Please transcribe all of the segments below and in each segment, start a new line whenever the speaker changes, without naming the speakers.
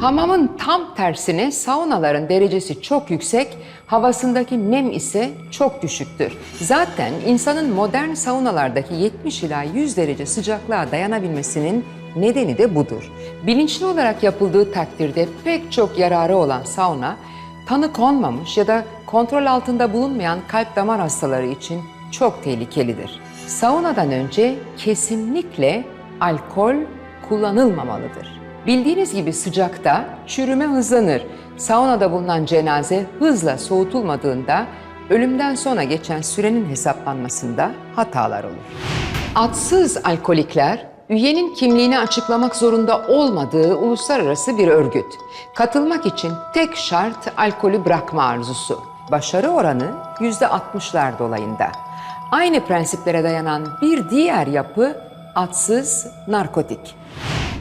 Hamamın tam tersine saunaların derecesi çok yüksek, havasındaki nem ise çok düşüktür. Zaten insanın modern saunalardaki 70 ila 100 derece sıcaklığa dayanabilmesinin nedeni de budur. Bilinçli olarak yapıldığı takdirde pek çok yararı olan sauna, tanı konmamış ya da kontrol altında bulunmayan kalp damar hastaları için çok tehlikelidir. Saunadan önce kesinlikle alkol kullanılmamalıdır. Bildiğiniz gibi sıcakta çürüme hızlanır. Saunada bulunan cenaze hızla soğutulmadığında ölümden sonra geçen sürenin hesaplanmasında hatalar olur. Adsız alkolikler üyenin kimliğini açıklamak zorunda olmadığı uluslararası bir örgüt. Katılmak için tek şart alkolü bırakma arzusu. Başarı oranı %60'lar dolayında. Aynı prensiplere dayanan bir diğer yapı adsız narkotik.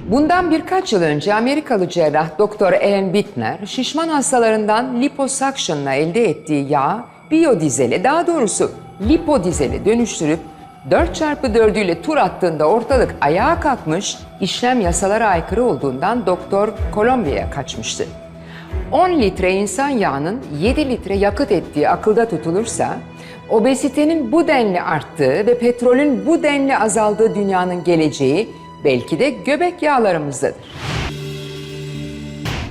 Bundan birkaç yıl önce Amerikalı cerrah Dr. Ellen Bittner, şişman hastalarından liposuction'la elde ettiği yağ biyodizele, daha doğrusu lipodizele dönüştürüp 4x4 ile tur attığında ortalık ayağa kalkmış, işlem yasalara aykırı olduğundan Doktor Kolombiya'ya kaçmıştı. 10 litre insan yağının 7 litre yakıt ettiği akılda tutulursa, obezitenin bu denli arttığı ve petrolün bu denli azaldığı dünyanın geleceği belki de göbek yağlarımızdadır.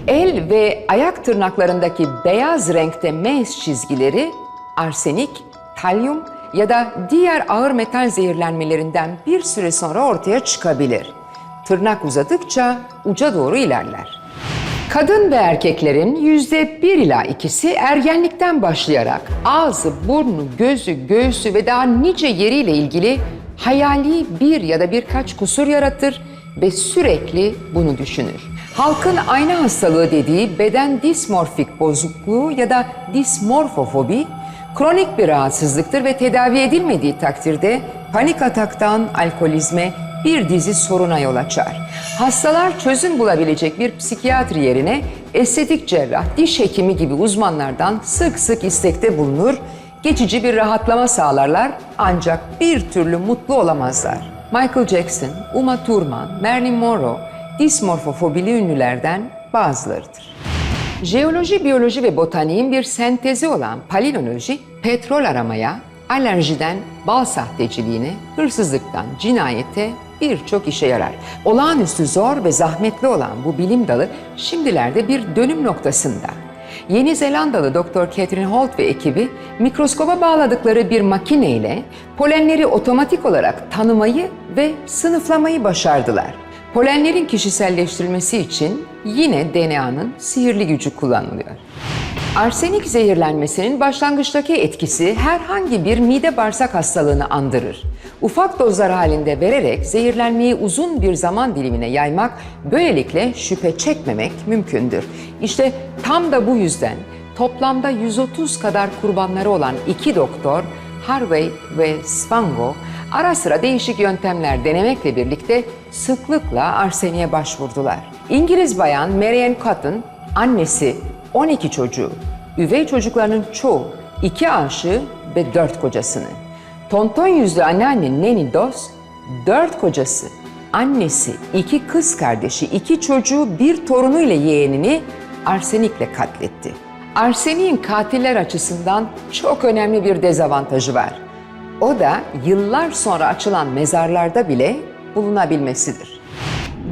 El ve ayak tırnaklarındaki beyaz renkte mez çizgileri arsenik, talyum ya da diğer ağır metal zehirlenmelerinden bir süre sonra ortaya çıkabilir. Tırnak uzadıkça uca doğru ilerler. Kadın ve erkeklerin yüzde bir ila ikisi ergenlikten başlayarak ağzı, burnu, gözü, göğsü ve daha nice yeriyle ilgili hayali bir ya da birkaç kusur yaratır ve sürekli bunu düşünür. Halkın ayna hastalığı dediği beden dismorfik bozukluğu ya da dismorfofobi kronik bir rahatsızlıktır ve tedavi edilmediği takdirde panik ataktan alkolizme bir dizi soruna yol açar. Hastalar çözüm bulabilecek bir psikiyatri yerine estetik cerrah, diş hekimi gibi uzmanlardan sık sık istekte bulunur, geçici bir rahatlama sağlarlar ancak bir türlü mutlu olamazlar. Michael Jackson, Uma Thurman, Marilyn Monroe dismorfofobili ünlülerden bazılarıdır. Jeoloji, biyoloji ve botaniğin bir sentezi olan palinoloji, petrol aramaya, alerjiden bal sahteciliğine, hırsızlıktan cinayete birçok işe yarar. Olağanüstü zor ve zahmetli olan bu bilim dalı şimdilerde bir dönüm noktasında. Yeni Zelandalı Dr. Catherine Holt ve ekibi mikroskoba bağladıkları bir makineyle polenleri otomatik olarak tanımayı ve sınıflamayı başardılar. Polenlerin kişiselleştirilmesi için yine DNA'nın sihirli gücü kullanılıyor. Arsenik zehirlenmesinin başlangıçtaki etkisi herhangi bir mide bağırsak hastalığını andırır. Ufak dozlar halinde vererek zehirlenmeyi uzun bir zaman dilimine yaymak, böylelikle şüphe çekmemek mümkündür. İşte tam da bu yüzden toplamda 130 kadar kurbanları olan iki doktor, Harvey ve Svango, ara sıra değişik yöntemler denemekle birlikte sıklıkla arseniye başvurdular. İngiliz bayan Marianne Cotton, annesi 12 çocuğu, üvey çocuklarının çoğu, iki aşığı ve dört kocasını. Tonton yüzlü anneanne Neni Dos, dört kocası, annesi, iki kız kardeşi, iki çocuğu, bir torunu ile yeğenini arsenikle katletti. Arseniğin katiller açısından çok önemli bir dezavantajı var. O da yıllar sonra açılan mezarlarda bile bulunabilmesidir.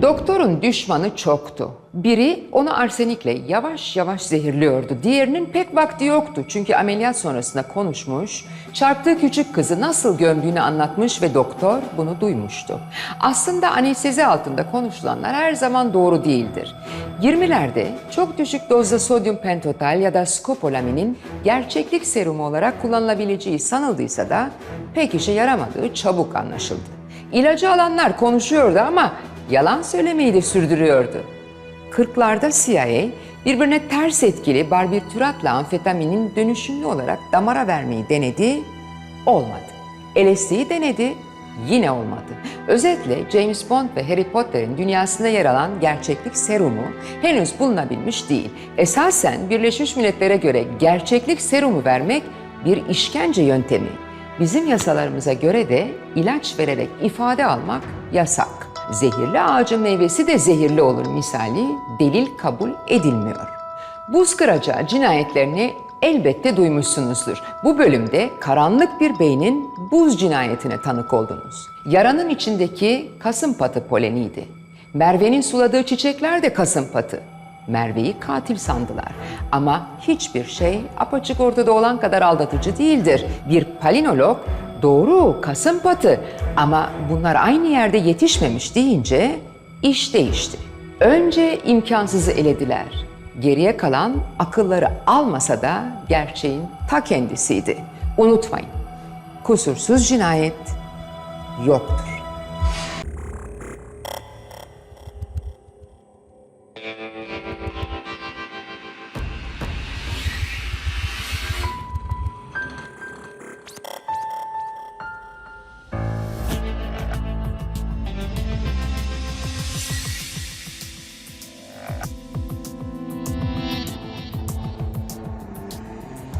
Doktorun düşmanı çoktu. Biri onu arsenikle yavaş yavaş zehirliyordu. Diğerinin pek vakti yoktu çünkü ameliyat sonrasında konuşmuş, çarptığı küçük kızı nasıl gömdüğünü anlatmış ve doktor bunu duymuştu. Aslında anestezi altında konuşulanlar her zaman doğru değildir. 20'lerde çok düşük dozda sodyum pentotal ya da skopolaminin gerçeklik serumu olarak kullanılabileceği sanıldıysa da pek işe yaramadığı çabuk anlaşıldı. İlacı alanlar konuşuyordu ama yalan söylemeyi de sürdürüyordu. 40'larda CIA birbirine ters etkili barbituratla amfetaminin dönüşümlü olarak damara vermeyi denedi, olmadı. LSD'yi denedi, yine olmadı. Özetle James Bond ve Harry Potter'in dünyasında yer alan gerçeklik serumu henüz bulunabilmiş değil. Esasen Birleşmiş Milletler'e göre gerçeklik serumu vermek bir işkence yöntemi. Bizim yasalarımıza göre de ilaç vererek ifade almak yasak. Zehirli ağacın meyvesi de zehirli olur misali delil kabul edilmiyor. Buz kıracağı cinayetlerini elbette duymuşsunuzdur. Bu bölümde karanlık bir beynin buz cinayetine tanık oldunuz. Yaranın içindeki kasımpatı poleniydi. Merve'nin suladığı çiçekler de kasımpatı. Merve'yi katil sandılar. Ama hiçbir şey apaçık ortada olan kadar aldatıcı değildir. Bir palinolog doğru kasımpatı ama bunlar aynı yerde yetişmemiş deyince iş değişti. Önce imkansızı elediler. Geriye kalan akılları almasa da gerçeğin ta kendisiydi. Unutmayın, kusursuz cinayet yoktur.